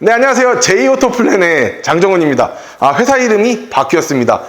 네, 안녕하세요. 제이오토플랜의 장정훈입니다. 아, 회사 이름이 바뀌었습니다.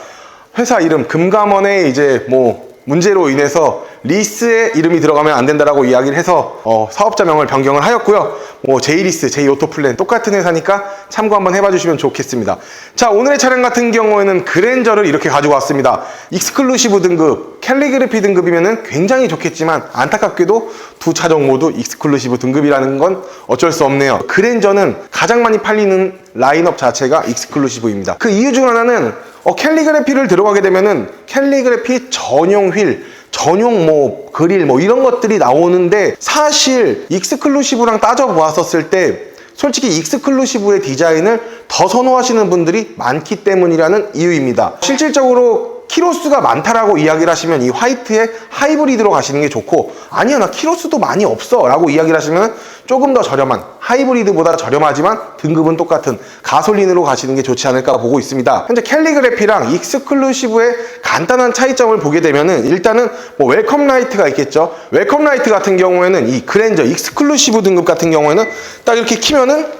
회사 이름, 금감원의 이제 뭐, 문제로 인해서 리스에 이름이 들어가면 안 된다라고 이야기를 해서 어, 사업자명을 변경을 하였고요. 뭐 제이리스, 제이오토플랜 똑같은 회사니까 참고 한번 해봐 주시면 좋겠습니다. 자, 오늘의 차량 같은 경우에는 그랜저를 이렇게 가지고 왔습니다. 익스클루시브 등급, 캘리그래피 등급이면은 굉장히 좋겠지만 안타깝게도 두 차종 모두 익스클루시브 등급이라는 건 어쩔 수 없네요. 그랜저는 가장 많이 팔리는 라인업 자체가 익스클루시브입니다. 그 이유 중 하나는 어, 캘리그래피를 들어가게 되면은 캘리그래피 전용 휠, 전용 뭐 그릴 뭐 이런 것들이 나오는데 사실 익스클루시브랑 따져 보았었을 때 솔직히 익스클루시브의 디자인을 더 선호하시는 분들이 많기 때문이라는 이유입니다. 실질적으로 키로수가 많다라고 이야기를 하시면 이 화이트에 하이브리드로 가시는 게 좋고 아니야 나 키로수도 많이 없어 라고 이야기를 하시면 조금 더 저렴한 하이브리드보다 저렴하지만 등급은 똑같은 가솔린으로 가시는 게 좋지 않을까 보고 있습니다 현재 캘리그래피랑 익스클루시브의 간단한 차이점을 보게 되면은 일단은 뭐 웰컴 라이트가 있겠죠 웰컴 라이트 같은 경우에는 이 그랜저 익스클루시브 등급 같은 경우에는 딱 이렇게 키면은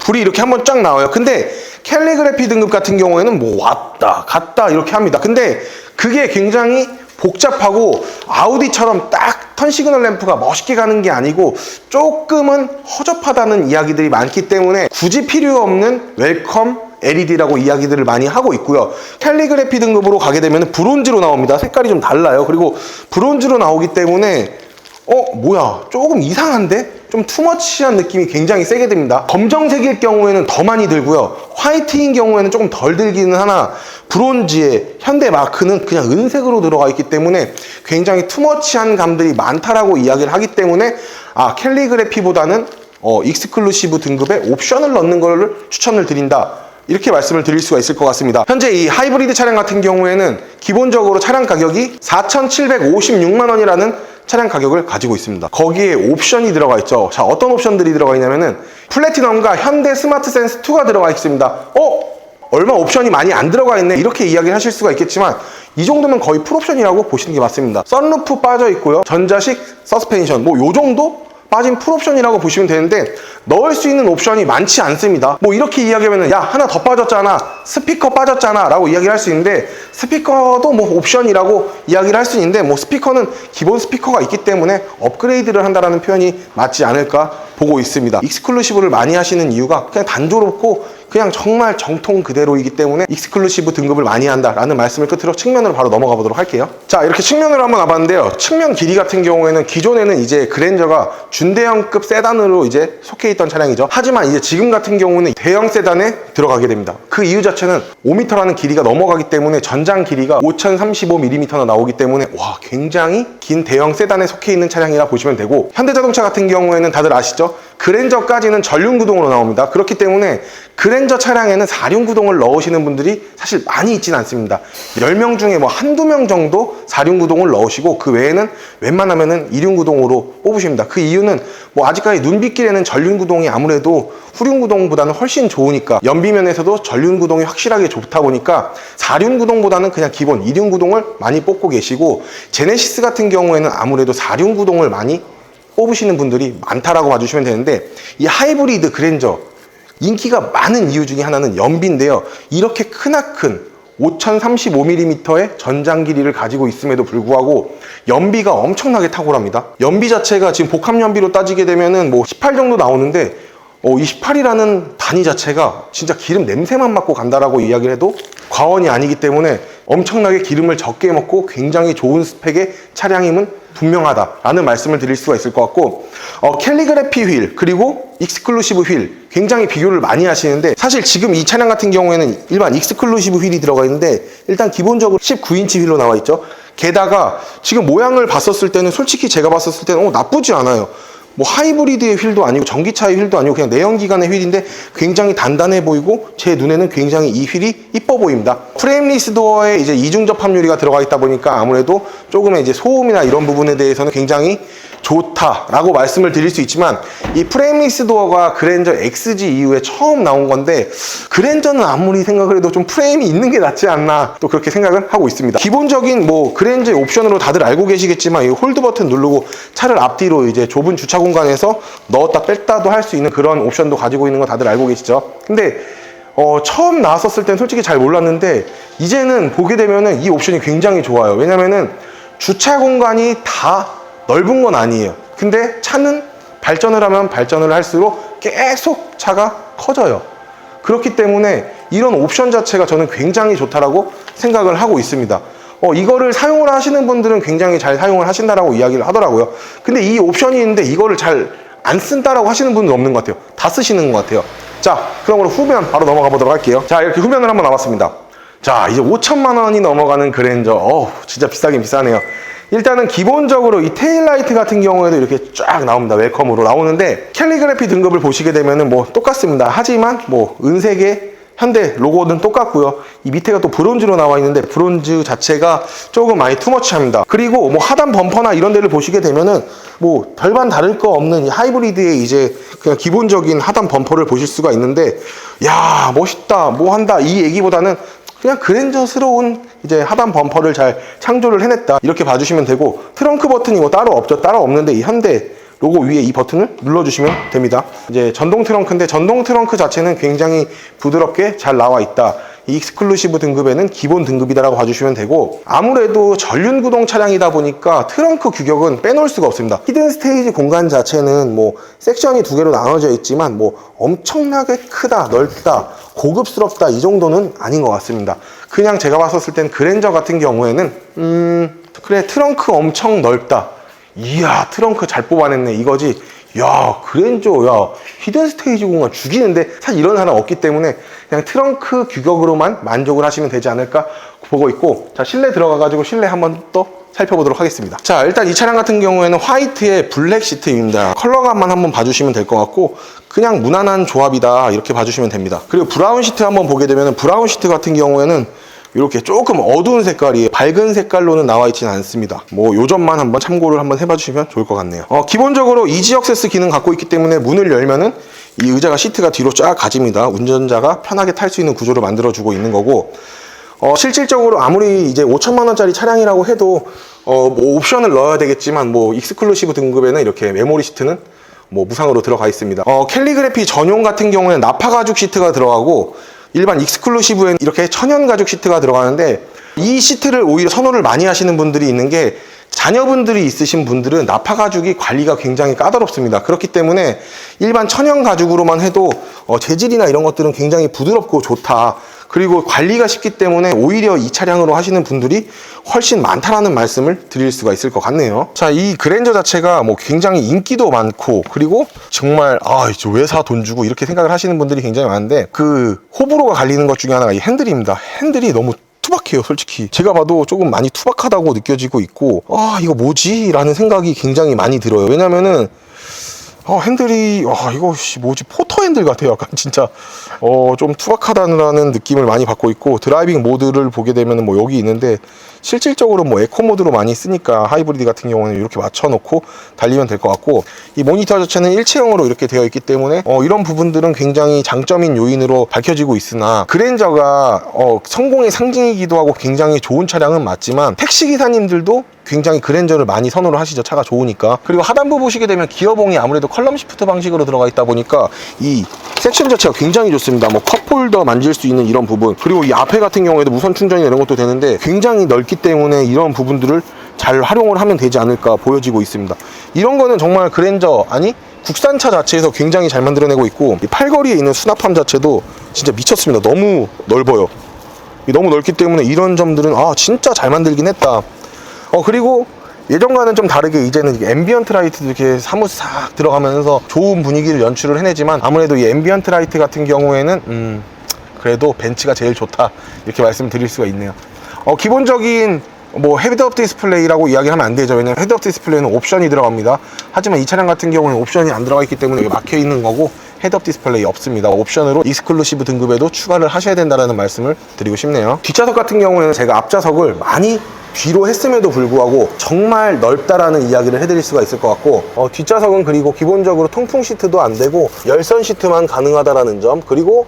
불이 이렇게 한번 쫙 나와요. 근데 캘리그래피 등급 같은 경우에는 뭐 왔다 갔다 이렇게 합니다. 근데 그게 굉장히 복잡하고 아우디처럼 딱 턴시그널 램프가 멋있게 가는 게 아니고 조금은 허접하다는 이야기들이 많기 때문에 굳이 필요 없는 웰컴 LED라고 이야기들을 많이 하고 있고요. 캘리그래피 등급으로 가게 되면 브론즈로 나옵니다. 색깔이 좀 달라요. 그리고 브론즈로 나오기 때문에 어 뭐야 조금 이상한데 좀 투머치한 느낌이 굉장히 세게 듭니다. 검정색일 경우에는 더 많이 들고요. 화이트인 경우에는 조금 덜 들기는 하나 브론즈의 현대 마크는 그냥 은색으로 들어가 있기 때문에 굉장히 투머치한 감들이 많다라고 이야기를 하기 때문에 아 캘리그래피보다는 어, 익스클루시브 등급에 옵션을 넣는 거를 추천을 드린다. 이렇게 말씀을 드릴 수가 있을 것 같습니다. 현재 이 하이브리드 차량 같은 경우에는 기본적으로 차량 가격이 4,756만 원이라는 차량 가격을 가지고 있습니다. 거기에 옵션이 들어가 있죠. 자, 어떤 옵션들이 들어가 있냐면은 플래티넘과 현대 스마트 센스 2가 들어가 있습니다. 어? 얼마 옵션이 많이 안 들어가 있네. 이렇게 이야기를 하실 수가 있겠지만 이 정도면 거의 풀옵션이라고 보시는 게 맞습니다. 썬루프 빠져 있고요. 전자식 서스펜션 뭐 요 정도 빠진 풀옵션이라고 보시면 되는데 넣을 수 있는 옵션이 많지 않습니다. 뭐 이렇게 이야기하면 야 하나 더 빠졌잖아 스피커 빠졌잖아 라고 이야기를 할 수 있는데 스피커도 뭐 옵션이라고 이야기를 할 수 있는데 뭐 스피커는 기본 스피커가 있기 때문에 업그레이드를 한다라는 표현이 맞지 않을까 보고 있습니다. 익스클루시브를 많이 하시는 이유가 그냥 단조롭고 그냥 정말 정통 그대로이기 때문에 익스클루시브 등급을 많이 한다라는 말씀을 끝으로 측면으로 바로 넘어가 보도록 할게요. 자, 이렇게 측면으로 한번 와봤는데요. 측면 길이 같은 경우에는 기존에는 이제 그랜저가 준대형급 세단으로 이제 속해 있던 차량이죠. 하지만 이제 지금 같은 경우는 대형 세단에 들어가게 됩니다. 그 이유 자체는 5m라는 길이가 넘어가기 때문에 전장 길이가 5035mm나 나오기 때문에 와, 굉장히 긴 대형 세단에 속해 있는 차량이라 보시면 되고 현대자동차 같은 경우에는 다들 아시죠? 그랜저까지는 전륜 구동으로 나옵니다. 그렇기 때문에 그랜저 차량에는 4륜 구동을 넣으시는 분들이 사실 많이 있지는 않습니다. 10명 중에 뭐 한두 명 정도 4륜 구동을 넣으시고 그 외에는 웬만하면은 2륜 구동으로 뽑으십니다. 그 이유는 뭐 아직까지 눈빛길에는 전륜 구동이 아무래도 후륜 구동보다는 훨씬 좋으니까 연비면에서도 전륜 구동이 확실하게 좋다 보니까 4륜 구동보다는 그냥 기본 2륜 구동을 많이 뽑고 계시고 제네시스 같은 경우에는 아무래도 4륜 구동을 많이 뽑으시는 분들이 많다라고 봐주시면 되는데 이 하이브리드 그랜저 인기가 많은 이유 중에 하나는 연비인데요. 이렇게 크나큰 5035mm의 전장 길이를 가지고 있음에도 불구하고 연비가 엄청나게 탁월합니다. 연비 자체가 지금 복합 연비로 따지게 되면은 뭐 18 정도 나오는데 어, 28이라는 단위 자체가 진짜 기름 냄새만 맡고 간다라고 이야기를 해도 과언이 아니기 때문에 엄청나게 기름을 적게 먹고 굉장히 좋은 스펙의 차량임은 분명하다라는 말씀을 드릴 수가 있을 것 같고 어, 캘리그래피 휠 그리고 익스클루시브 휠 굉장히 비교를 많이 하시는데 사실 지금 이 차량 같은 경우에는 일반 익스클루시브 휠이 들어가 있는데 일단 기본적으로 19인치 휠로 나와 있죠. 게다가 지금 모양을 봤었을 때는 솔직히 제가 봤었을 때는 어, 나쁘지 않아요 뭐 하이브리드의 휠도 아니고 전기차의 휠도 아니고 그냥 내연기관의 휠인데 굉장히 단단해 보이고 제 눈에는 굉장히 이 휠이 이뻐 보입니다. 프레임리스 도어에 이제 이중 접합 유리가 들어가 있다 보니까 아무래도 조금의 이제 소음이나 이런 부분에 대해서는 굉장히 좋다라고 말씀을 드릴 수 있지만 이 프레임리스 도어가 그랜저 XG 이후에 처음 나온 건데 그랜저는 아무리 생각을 해도 좀 프레임이 있는 게 낫지 않나 또 그렇게 생각을 하고 있습니다. 기본적인 뭐 그랜저의 옵션으로 다들 알고 계시겠지만 이 홀드 버튼 누르고 차를 앞뒤로 이제 좁은 주차 공간에서 넣었다 뺐다도 할 수 있는 그런 옵션도 가지고 있는 거 다들 알고 계시죠? 근데 어, 처음 나왔었을 땐 솔직히 잘 몰랐는데 이제는 보게 되면은 이 옵션이 굉장히 좋아요. 왜냐면은 주차 공간이 다 넓은 건 아니에요. 근데 차는 발전을 하면 발전을 할수록 계속 차가 커져요. 그렇기 때문에 이런 옵션 자체가 저는 굉장히 좋다라고 생각을 하고 있습니다. 어, 이거를 사용을 하시는 분들은 굉장히 잘 사용을 하신다라고 이야기를 하더라고요. 근데 이 옵션이 있는데 이거를 잘 안 쓴다라고 하시는 분은 없는 것 같아요. 다 쓰시는 것 같아요. 자, 그럼 후면 바로 넘어가 보도록 할게요. 자, 이렇게 후면을 한번 남았습니다. 자, 이제 5천만 원이 넘어가는 그랜저. 어우, 진짜 비싸긴 비싸네요. 일단은 기본적으로 이 테일라이트 같은 경우에도 이렇게 쫙 나옵니다. 웰컴으로 나오는데 캘리그래피 등급을 보시게 되면은 뭐 똑같습니다. 하지만 뭐 은색의 현대 로고는 똑같고요. 이 밑에가 또 브론즈로 나와 있는데 브론즈 자체가 조금 많이 투머치합니다. 그리고 뭐 하단 범퍼나 이런 데를 보시게 되면은 뭐 별반 다를 거 없는 이 하이브리드의 이제 그냥 기본적인 하단 범퍼를 보실 수가 있는데 야 멋있다 뭐 한다 이 얘기보다는 그냥 그랜저스러운 이제 하단 범퍼를 잘 창조를 해냈다. 이렇게 봐주시면 되고 트렁크 버튼이 뭐 따로 없죠. 따로 없는데 이 현대 로고 위에 이 버튼을 눌러주시면 됩니다. 이제 전동 트렁크인데 전동 트렁크 자체는 굉장히 부드럽게 잘 나와 있다. 이 익스클루시브 등급에는 기본 등급이다라고 봐주시면 되고 아무래도 전륜 구동 차량이다 보니까 트렁크 규격은 빼놓을 수가 없습니다. 히든 스테이지 공간 자체는 뭐 섹션이 두 개로 나눠져 있지만 뭐 엄청나게 크다 넓다 고급스럽다 이 정도는 아닌 것 같습니다. 그냥 제가 봤었을 땐 그랜저 같은 경우에는 음 그래 트렁크 엄청 넓다. 이야 트렁크 잘 뽑아냈네 이거지. 야 그랜저 야. 히든 스테이지 공간 죽이는데 사실 이런 사람 없기 때문에 그냥 트렁크 규격으로만 만족을 하시면 되지 않을까 보고 있고 자 실내 들어가 가지고 실내 한번 또 살펴보도록 하겠습니다 자 일단 이 차량 같은 경우에는 화이트의 블랙 시트입니다 컬러감만 한번 봐주시면 될 것 같고 그냥 무난한 조합이다 이렇게 봐주시면 됩니다 그리고 브라운 시트 한번 보게 되면 브라운 시트 같은 경우에는 이렇게 조금 어두운 색깔이 밝은 색깔로는 나와 있지는 않습니다. 뭐 요점만 한번 참고를 한번 해봐 주시면 좋을 것 같네요. 어, 기본적으로 이지 액세스 기능 갖고 있기 때문에 문을 열면은 이 의자가 시트가 뒤로 쫙 가집니다. 운전자가 편하게 탈 수 있는 구조를 만들어 주고 있는 거고 어, 실질적으로 아무리 이제 5천만 원짜리 차량이라고 해도 어, 뭐 옵션을 넣어야 되겠지만 뭐 익스클루시브 등급에는 이렇게 메모리 시트는 뭐 무상으로 들어가 있습니다. 어, 캘리그래피 전용 같은 경우에는 나파 가죽 시트가 들어가고 일반 익스클루시브에는 이렇게 천연 가죽 시트가 들어가는데 이 시트를 오히려 선호를 많이 하시는 분들이 있는 게 자녀분들이 있으신 분들은 나파 가죽이 관리가 굉장히 까다롭습니다. 그렇기 때문에 일반 천연 가죽으로만 해도 어, 재질이나 이런 것들은 굉장히 부드럽고 좋다. 그리고 관리가 쉽기 때문에 오히려 이 차량으로 하시는 분들이 훨씬 많다라는 말씀을 드릴 수가 있을 것 같네요. 자, 이 그랜저 자체가 뭐 굉장히 인기도 많고 그리고 정말 아, 이제 왜사 돈 주고 이렇게 생각을 하시는 분들이 굉장히 많은데 그 호불호가 갈리는 것 중에 하나가 이 핸들입니다. 핸들이 너무 투박해요, 솔직히. 제가 봐도 조금 많이 투박하다고 느껴지고 있고, 아, 이거 뭐지? 라는 생각이 굉장히 많이 들어요. 왜냐면은, 어, 핸들이, 아, 이거, 씨, 뭐지? 포터 핸들 같아요. 약간 진짜, 어, 좀 투박하다는 느낌을 많이 받고 있고, 드라이빙 모드를 보게 되면은 뭐 여기 있는데, 실질적으로 뭐 에코 모드로 많이 쓰니까 하이브리드 같은 경우는 이렇게 맞춰놓고 달리면 될 것 같고, 이 모니터 자체는 일체형으로 이렇게 되어 있기 때문에, 어, 이런 부분들은 굉장히 장점인 요인으로 밝혀지고 있으나, 그랜저가, 어, 성공의 상징이기도 하고 굉장히 좋은 차량은 맞지만, 택시기사님들도 굉장히 그랜저를 많이 선호를 하시죠. 차가 좋으니까. 그리고 하단부 보시게 되면 기어봉이 아무래도 컬럼 시프트 방식으로 들어가 있다 보니까 이 섹션 자체가 굉장히 좋습니다. 뭐 컵홀더 만질 수 있는 이런 부분. 그리고 이 앞에 같은 경우에도 무선 충전이 이런 것도 되는데 굉장히 넓기 때문에 이런 부분들을 잘 활용을 하면 되지 않을까 보여지고 있습니다. 이런 거는 정말 그랜저 아니 국산차 자체에서 굉장히 잘 만들어내고 있고 이 팔걸이에 있는 수납함 자체도 진짜 미쳤습니다. 너무 넓어요. 너무 넓기 때문에 이런 점들은 아 진짜 잘 만들긴 했다. 어 그리고 예전과는 좀 다르게 이제는 앰비언트 라이트도 이렇게 사뭇 싹 들어가면서 좋은 분위기를 연출을 해내지만 아무래도 이 앰비언트 라이트 같은 경우에는 음 그래도 벤츠가 제일 좋다 이렇게 말씀드릴 수가 있네요 어 기본적인 뭐 헤드업 디스플레이라고 이야기하면 안 되죠. 왜냐면 헤드업 디스플레이는 옵션이 들어갑니다. 하지만 이 차량 같은 경우는 옵션이 안 들어가 있기 때문에 막혀 있는 거고 헤드업 디스플레이 없습니다. 옵션으로 익스클루시브 등급에도 추가를 하셔야 된다는 말씀을 드리고 싶네요. 뒷좌석 같은 경우에는 제가 앞좌석을 많이 뒤로 했음에도 불구하고 정말 넓다라는 이야기를 해드릴 수가 있을 것 같고 어, 뒷좌석은 그리고 기본적으로 통풍 시트도 안 되고 열선 시트만 가능하다라는 점 그리고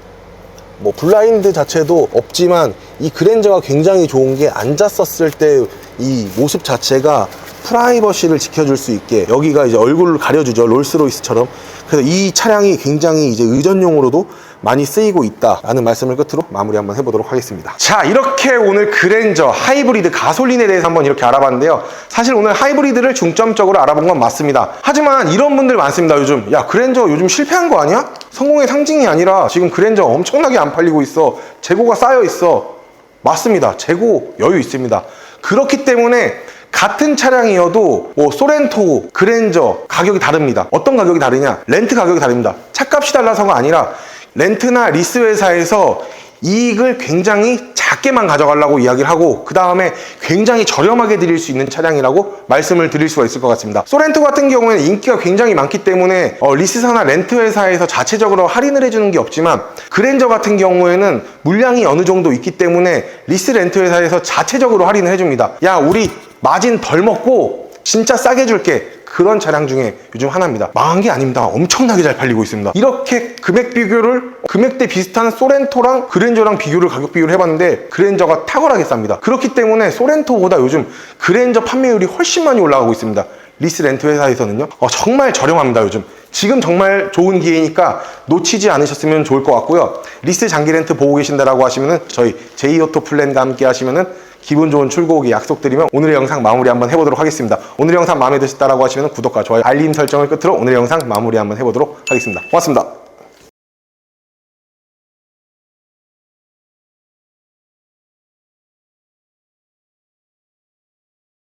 뭐 블라인드 자체도 없지만 이 그랜저가 굉장히 좋은 게 앉았었을 때 이 모습 자체가 프라이버시를 지켜줄 수 있게 여기가 이제 얼굴을 가려주죠 롤스로이스처럼 그래서 이 차량이 굉장히 이제 의전용으로도 많이 쓰이고 있다라는 말씀을 끝으로 마무리 한번 해보도록 하겠습니다. 자, 이렇게 오늘 그랜저 하이브리드 가솔린에 대해서 한번 이렇게 알아봤는데요. 사실 오늘 하이브리드를 중점적으로 알아본 건 맞습니다. 하지만 이런 분들 많습니다, 요즘. 야, 그랜저 요즘 실패한 거 아니야? 성공의 상징이 아니라 지금 그랜저 엄청나게 안 팔리고 있어. 재고가 쌓여 있어. 맞습니다. 재고 여유 있습니다. 그렇기 때문에 같은 차량이어도 뭐 소렌토, 그랜저 가격이 다릅니다. 어떤 가격이 다르냐? 렌트 가격이 다릅니다. 차값이 달라서가 아니라 렌트나 리스 회사에서 이익을 굉장히 작게만 가져가려고 이야기를 하고 그 다음에 굉장히 저렴하게 드릴 수 있는 차량이라고 말씀을 드릴 수가 있을 것 같습니다. 소렌토 같은 경우에는 인기가 굉장히 많기 때문에 어, 리스사나 렌트 회사에서 자체적으로 할인을 해주는 게 없지만 그랜저 같은 경우에는 물량이 어느 정도 있기 때문에 리스 렌트 회사에서 자체적으로 할인을 해줍니다. 야 우리 마진 덜 먹고 진짜 싸게 줄게. 그런 차량 중에 요즘 하나입니다. 망한 게 아닙니다. 엄청나게 잘 팔리고 있습니다. 이렇게 금액 비교를 금액대 비슷한 소렌토랑 그랜저랑 비교를 가격 비교를 해봤는데 그랜저가 탁월하게 쌉니다. 그렇기 때문에 소렌토보다 요즘 그랜저 판매율이 훨씬 많이 올라가고 있습니다. 리스 렌트 회사에서는요. 어, 정말 저렴합니다. 요즘. 지금 정말 좋은 기회니까 놓치지 않으셨으면 좋을 것 같고요. 리스 장기 렌트 보고 계신다라고 하시면은 저희 제이오토 플랜과 함께 하시면은 기분 좋은 출고 오기 약속드리면 오늘의 영상 마무리 한번 해보도록 하겠습니다. 오늘의 영상 마음에 드셨다라고 하시면 구독과 좋아요, 알림 설정을 끝으로 오늘의 영상 마무리 한번 해보도록 하겠습니다. 고맙습니다.